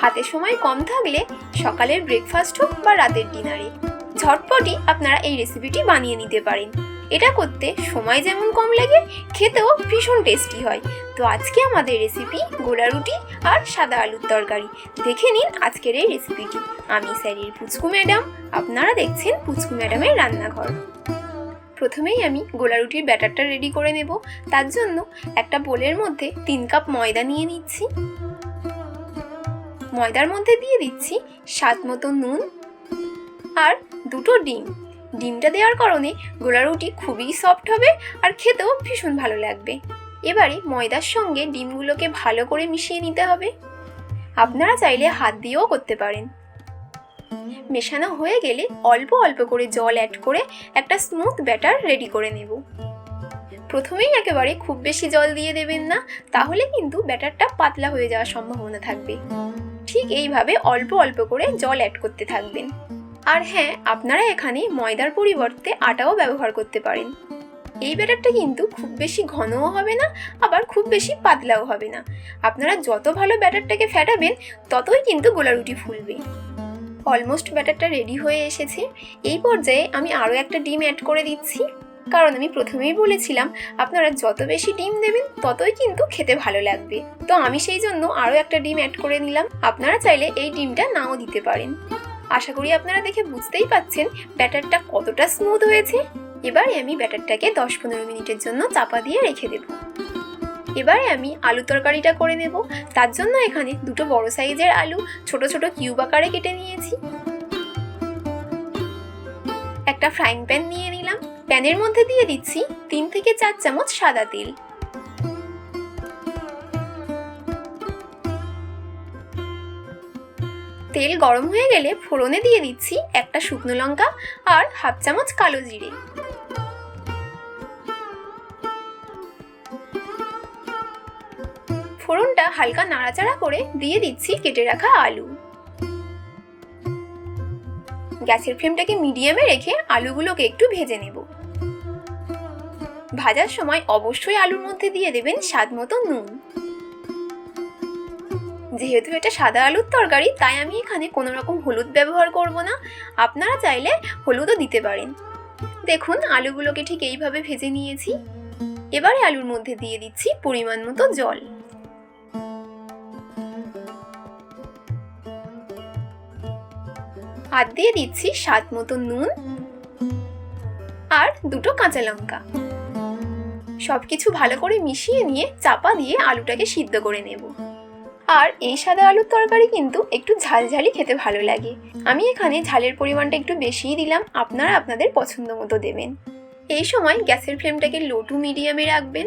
হাতে সময় কম থাকলে সকালের ব্রেকফাস্ট হোক বা রাতের ডিনারে ঝটপটই আপনারা এই রেসিপিটি বানিয়ে নিতে পারেন। এটা করতে সময় যেমন কম লাগে, খেতেও ভীষণ টেস্টি হয়। তো আজকে আমাদের রেসিপি গোলা রুটি আর সাদা আলুর তরকারি। দেখে নিন আজকের এই রেসিপিটি আমি স্যারির পুচকু ম্যাডাম আপনারা দেখছেন পুচকু ম্যাডামের রান্নাঘর। প্রথমেই আমি গোলা রুটির ব্যাটারটা রেডি করে নেব। তার জন্য একটা বোলের মধ্যে তিন কাপ ময়দা নিয়ে নিচ্ছি। ময়দার মধ্যে দিয়ে দিচ্ছি স্বাদ মতো নুন আর দুটো ডিম। ডিমটা দেওয়ার কারণে গোলা রুটি খুবই সফট হবে আর খেতেও ভীষণ ভালো লাগবে। এবারে ময়দার সঙ্গে ডিমগুলোকে ভালো করে মিশিয়ে নিতে হবে। আপনারা চাইলে হাত দিয়েও করতে পারেন। মেশানো হয়ে গেলে অল্প অল্প করে জল অ্যাড করে একটা স্মুথ ব্যাটার রেডি করে নেব। প্রথমেই একেবারে খুব বেশি জল দিয়ে দেবেন না, তাহলে কিন্তু ব্যাটারটা পাতলা হয়ে যাওয়ার সম্ভাবনা থাকবে। ঠিক এইভাবে অল্প অল্প করে জল অ্যাড করতে থাকবেন। আর হ্যাঁ আপনারা এখানে ময়দার পরিবর্তে আটাও ব্যবহার করতে পারেন। এই ব্যাটারটা কিন্তু খুব বেশি ঘনও হবে না, আবার খুব বেশি পাতলাও হবে না। আপনারা যত ভালো ব্যাটারটাকে ফ্যাটাবেন ততই কিন্তু গোলা রুটি ফুলবে। অলমোস্ট ব্যাটারটা রেডি হয়ে এসেছে। এই পর্যায়ে আমি আরও একটা ডিম অ্যাড করে দিচ্ছি। কারণ আমি প্রথমেই বলেছিলাম, আপনারা যত বেশি ডিম দেবেন ততই কিন্তু খেতে ভালো লাগবে। তো আমি সেই জন্য আরও একটা ডিম অ্যাড করে নিলাম। আপনারা চাইলে এই ডিমটা নাও দিতে পারেন। আশা করি আপনারা দেখে বুঝতেই পাচ্ছেন ব্যাটারটা কতটা স্মুথ হয়েছে। এবারে আমি ব্যাটারটাকে দশ পনেরো মিনিটের জন্য চাপা দিয়ে রেখে দেব। এবারে আমি আলু তরকারিটা করে নেব। তার জন্য এখানে দুটো বড় সাইজের আলু, ছোট ছোট কিউব আকারে কেটে নিয়েছি। একটা ফ্রাইং প্যান নিয়ে নিলাম। প্যানের মধ্যে দিয়ে দিচ্ছি তিন থেকে চার চামচ সাদা তেল। তেল গরম হয়ে গেলে ফোড়নে দিয়ে দিচ্ছি একটা শুকনো লঙ্কা আর হাফ চামচ কালো জিরে। ফোড়নটা হালকা নাড়াচাড়া করে দিয়ে দিচ্ছি কেটে রাখা আলু। গ্যাসের ফ্লেমটাকে মিডিয়ামে রেখে আলুগুলোকে একটু ভেজে নেব। ভাজার সময় অবশ্যই আলুর মধ্যে দিয়ে দেবেন স্বাদ মতো নুন। যেহেতু এটা সাদা আলুর তরকারি, তাই আমি এখানে কোনো রকম হলুদ ব্যবহার করব না। আপনারা চাইলে হলুদও দিতে পারেন। দেখুন, আলুগুলোকে ঠিক এইভাবে ভেজে নিয়েছি। এবারে আলুর মধ্যে দিয়ে দিচ্ছি পরিমাণ মতো জল। আর দিয়ে দিচ্ছি স্বাদ মতো নুন আর দুটো কাঁচা লঙ্কা। সবকিছু ভালো করে মিশিয়ে নিয়ে চাপা দিয়ে আলুটাকে সিদ্ধ করে নেব। আর এই সাদা আলুর তরকারি কিন্তু একটু ঝালঝালি খেতে ভালো লাগে। আমি এখানে ঝালের পরিমাণটা একটু বেশিই দিলাম, আপনারা আপনাদের পছন্দ মতো দেবেন। এই সময় গ্যাসের ফ্লেমটাকে লো টু মিডিয়ামে রাখবেন।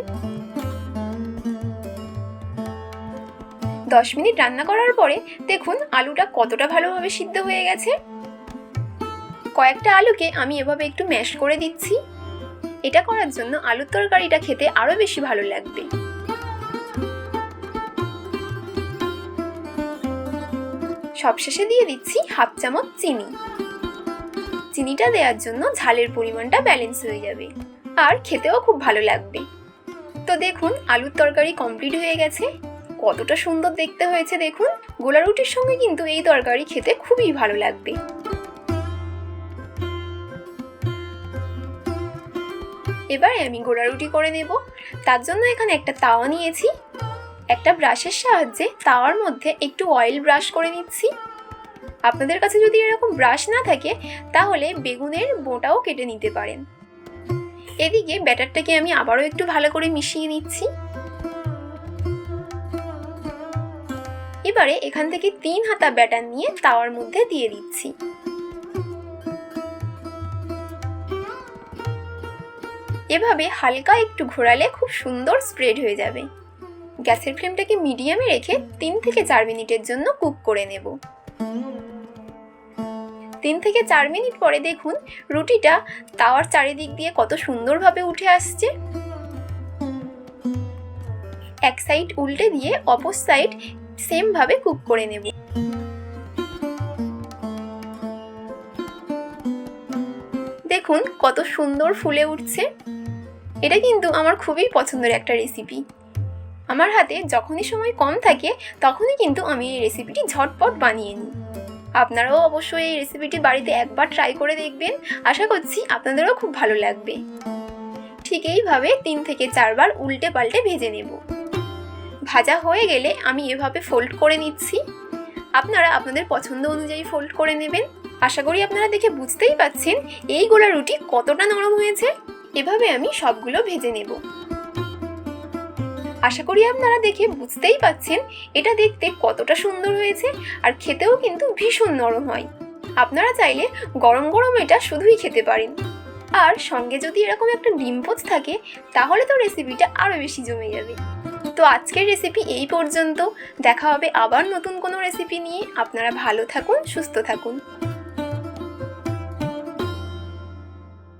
দশ মিনিট রান্না করার পরে দেখুন আলুটা কতটা ভালোভাবে সিদ্ধ হয়ে গেছে। কয়েকটা আলুকে আমি এভাবে একটু ম্যাশ করে দিচ্ছি। এটা করার জন্য আলুর তরকারিটা খেতে আরও বেশি ভালো লাগবে। সবশেষে দিয়ে দিচ্ছি হাফ চামচ চিনি। চিনিটা দেওয়ার জন্য ঝালের পরিমাণটা ব্যালেন্স হয়ে যাবে, আর খেতেও খুব ভালো লাগবে। তো দেখুন, আলুর তরকারি কমপ্লিট হয়ে গেছে। কতটা সুন্দর দেখতে হয়েছে দেখুন। গোলা রুটির সঙ্গে কিন্তু এই তরকারি খেতে খুবই ভালো লাগবে। এবারে আমি গোলা রুটি করে নেব। তার জন্য এখানে একটা তাওয়া নিয়েছি। একটা ব্রাশের সাহায্যে তাওয়ার মধ্যে একটু অয়েল ব্রাশ করে নিচ্ছি। আপনাদের কাছে যদি এরকম ব্রাশ না থাকে, তাহলে বেগুনের বোঁটাও কেটে নিতে পারেন। এদিকে ব্যাটারটাকে আমি আবারও একটু ভালো করে মিশিয়ে নিচ্ছি। এবারে এখান থেকে তিন হাতা ব্যাটার নিয়ে তাওয়ার মধ্যে দিয়ে দিচ্ছি। এভাবে হালকা একটু ঘোরালে খুব সুন্দর স্প্রেড হয়ে যাবে। গ্যাসের ফ্লেমটাকে মিডিয়ামে রেখে তিন থেকে চার মিনিটের জন্য কুক করে নেব। তিন থেকে চার মিনিট পরে দেখুন রুটিটা তাওয়ার চারিদিক দিয়ে কত সুন্দরভাবে উঠে আসছে। এক সাইড উল্টে দিয়ে অপর সাইড সেমভাবে কুক করে নেব। দেখুন কত সুন্দর ফুলে উঠছে। এটা কিন্তু আমার খুবই পছন্দের একটা রেসিপি আমার হাতে যখনই সময় কম থাকে, তখনই কিন্তু আমি এই রেসিপিটি ঝটপট বানিয়ে নিই। আপনারাও অবশ্যই এই রেসিপিটি বাড়িতে একবার ট্রাই করে দেখবেন। আশা করছি আপনাদেরও খুব ভালো লাগবে। ঠিক এইভাবে তিন থেকে চারবার উল্টে পাল্টে ভেজে নেব। ভাজা হয়ে গেলে আমি এভাবে ফোল্ড করে নিচ্ছি। আপনারা আপনাদের পছন্দ অনুযায়ী ফোল্ড করে নেবেন। আশা করি আপনারা দেখে বুঝতেই পাচ্ছেন এই গোলা রুটি কতটা নরম হয়েছে। এভাবে আমি সবগুলো ভেজে নেব। আশা করি আপনারা দেখে বুঝতেই পাচ্ছেন এটা দেখতে কতটা সুন্দর হয়েছে আর খেতেও কিন্তু ভীষণ নরম হয়। আপনারা চাইলে গরম গরম এটা শুধুই খেতে পারেন। আর সঙ্গে যদি এরকম একটা ডিম পোচ থাকে, তাহলে তো রেসিপিটা আরও বেশি জমে যাবে। তো আজকের রেসিপি এই পর্যন্ত। দেখা হবে আবার নতুন কোনো রেসিপি নিয়ে। আপনারা ভালো থাকুন, সুস্থ থাকুন।